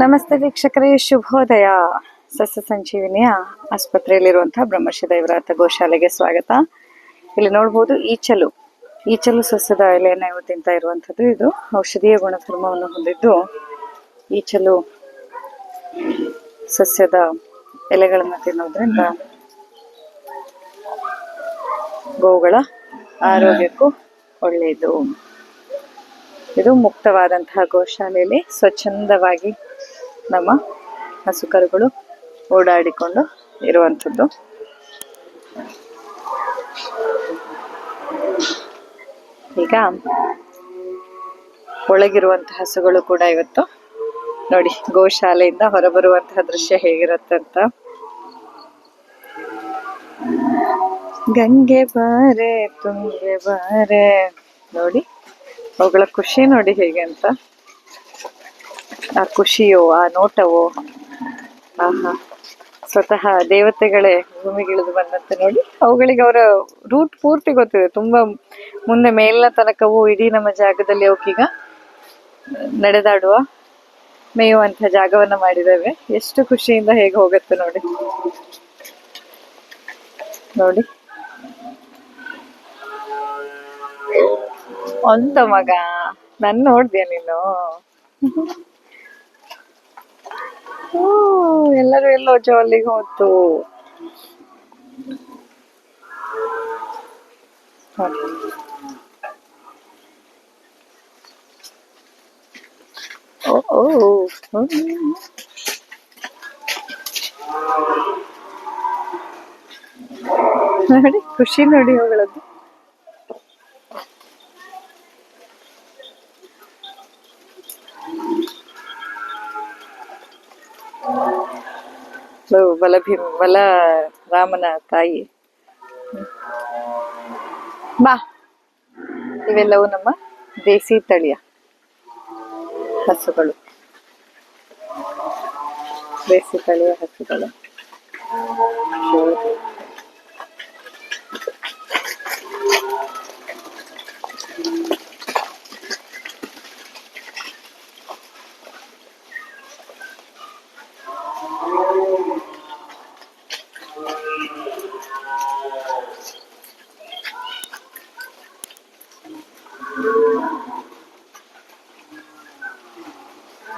ನಮಸ್ತೆ ವೀಕ್ಷಕರೇ, ಶುಭೋದಯ. ಸಸ್ಯ ಸಂಜೀವಿನಿಯ ಆಸ್ಪತ್ರೆಯಲ್ಲಿರುವಂತಹ ಬ್ರಹ್ಮರ್ಷಿ ದೈವರಾತ ಗೋಶಾಲೆಗೆ ಸ್ವಾಗತ. ಇಲ್ಲಿ ನೋಡ್ಬೋದು ಈಚಲು. ಈಚಲು ಸಸ್ಯದ ಎಲೆಯನ್ನು ಇವು ತಿಂತಾ ಇರುವಂಥದ್ದು ಇದು. ಔಷಧೀಯ ಗುಣಧರ್ಮವನ್ನು ಹೊಂದಿದ್ದು ಈಚಲು ಸಸ್ಯದ ಎಲೆಗಳನ್ನು ತಿನ್ನೋದ್ರಿಂದ ಗೋವುಗಳ ಆರೋಗ್ಯಕ್ಕೂ ಒಳ್ಳೆಯದು. ಇದು ಮುಕ್ತವಾದಂತಹ ಗೋಶಾಲೆಯಲ್ಲಿ ಸ್ವಚ್ಛಂದವಾಗಿ ನಮ್ಮ ಹಸುಕರುಗಳು ಓಡಾಡಿಕೊಂಡು ಇರುವಂಥದ್ದು. ಈಗ ಒಳಗಿರುವಂತಹ ಹಸುಗಳು ಕೂಡ ಇವತ್ತು ನೋಡಿ ಗೋಶಾಲೆಯಿಂದ ಹೊರಬರುವಂತಹ ದೃಶ್ಯ ಹೇಗಿರುತ್ತೆ ಅಂತ. ಗಂಗೆ ಬಾರೆ, ತುಂಗೆ ಬಾರೆ, ನೋಡಿ. ಅವುಗಳ ಖುಷಿ ನೋಡಿ ಹೇಗೆ ಅಂತ. ಆ ಖುಷಿಯೋ, ಆ ನೋಟವೋ, ಆಹಾ. ಸ್ವತಃ ದೇವತೆಗಳೇ ಭೂಮಿಗಿಳಿದು ಬಂದಂತೆ ನೋಡಿ, ಅವುಗಳಿಗೆ ಅವರ ರೂಟ್ ಪೂರ್ತಿ ಗೊತ್ತಿದೆ. ತುಂಬಾ ಮುಂದೆ ಮೇಲಿನ ತನಕವೂ ಇಡೀ ನಮ್ಮ ಜಾಗದಲ್ಲಿ ಅವಕ್ಕೀಗ ನಡೆದಾಡುವ, ಮೇಯುವಂತಹ ಜಾಗವನ್ನ ಮಾಡಿದ್ದೇವೆ. ಎಷ್ಟು ಖುಷಿಯಿಂದ ಹೇಗೆ ಹೋಗುತ್ತೆ ನೋಡಿ. ನೋಡಿ. ಒಂದ ಮಗ. ನನ್ ನೋಡ್ದ್ಯಾ ನೀನು? ಎಲ್ಲರೂ ಎಲ್ಲೋ ಜಾಲಿಗೆ ಹೋತು. ನೋಡಿ ಖುಷಿ ನೋಡಿ ಅವುಗಳದ್ದು ಬಲಭೀಮ ಬಲ ರಾಮನ ತಾಯಿ. ಬಾ. ಇವೆಲ್ಲವೂ ನಮ್ಮ ದೇಸಿ ತಳಿಯ ಹಸುಗಳು. ದೇಸಿ ತಳಿಯ ಹಸುಗಳು.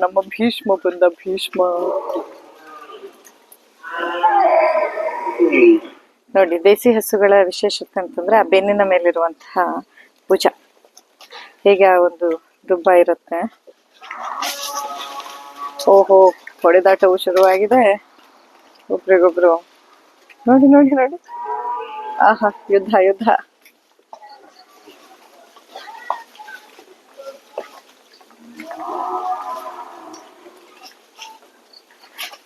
ನಮ್ಮ ಭೀಷ್ಮ ಬಂದ ಭೀಷ್ಮ. ನೋಡಿ, ದೇಸಿ ಹಸುಗಳ ವಿಶೇಷತೆ ಅಂತಂದ್ರೆ ಆ ಬೆನ್ನಿನ ಮೇಲಿರುವಂತಹ ಭುಜ. ಹೇಗೆ ಆ ಒಂದು ದುಬ್ಬ ಇರುತ್ತೆ. ಓಹೋ, ಹೊಡೆದಾಟವು ಶುರುವಾಗಿದೆ. ಒಬ್ರಿಗೊಬ್ರು. ನೋಡಿ ನೋಡಿ ನೋಡಿ. ಆಹಾ, ಯುದ್ಧ ಯುದ್ಧ.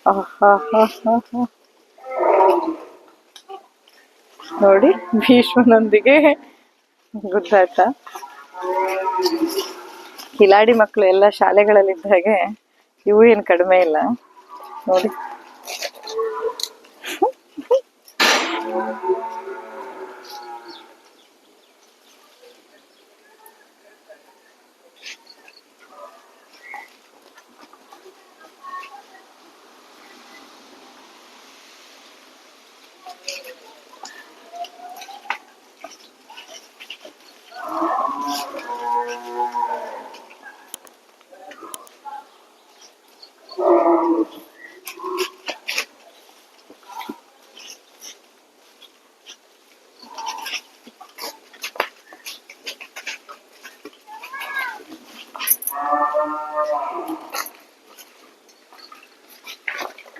ನೋಡಿ ಭೀಷ್ಮನೊಂದಿಗೆ ಗೊತ್ತಾಯ್ತಾ? ಕಿಲಾಡಿ ಮಕ್ಕಳು ಎಲ್ಲ ಶಾಲೆಗಳಲ್ಲಿದ್ದ ಹಾಗೆ ಇವು ಏನು ಕಡಿಮೆ ಇಲ್ಲ. ನೋಡಿ.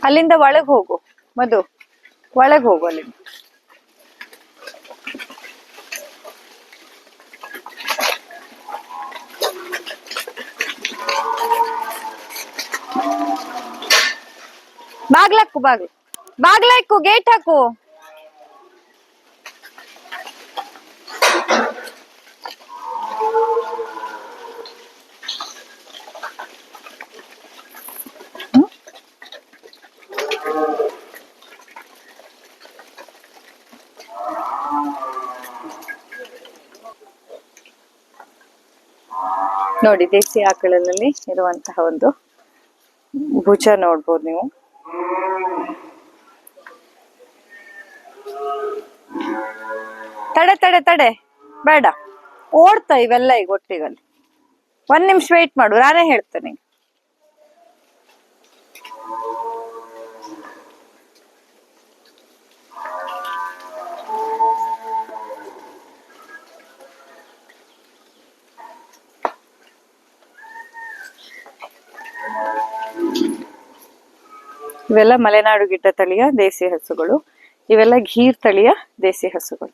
ಅಲ್ಲಿಂದ ಒಳಗ್ ಹೋಗು ಮಧು. ಒಳಗೆ ಹೋಗು ಅಲ್ಲಿ. ಬಾಗ್ಲಕ್ಕು ಬಾಗ್ಲು. ಬಾಗ್ಲಾಕು ಗೇಟ್ ಹಾಕು. ನೋಡಿ, ದೇಸಿ ಆಕಳಲ್ಲಿ ಇರುವಂತಹ ಒಂದು ಭುಜ ನೋಡ್ಬೋದು ನೀವು. ತಡೆ ತಡೆ ತಡೆ. ಬೇಡ. ಓಡ್ತಾ ಇವೆಲ್ಲ ಈಗ ಒಟ್ಟಿಗಲ್ಲಿ. ಒಂದ್ ನಿಮಿಷ ವೇಟ್ ಮಾಡು, ನಾನೇ ಹೇಳ್ತೇನೆ. ಇವೆಲ್ಲ ಮಲೆನಾಡು ಗಿಡ್ಡ ತಳಿಯ ದೇಸಿ ಹಸುಗಳು. ಇವೆಲ್ಲ ಘೀರ್ ತಳಿಯ ದೇಸಿ ಹಸುಗಳು.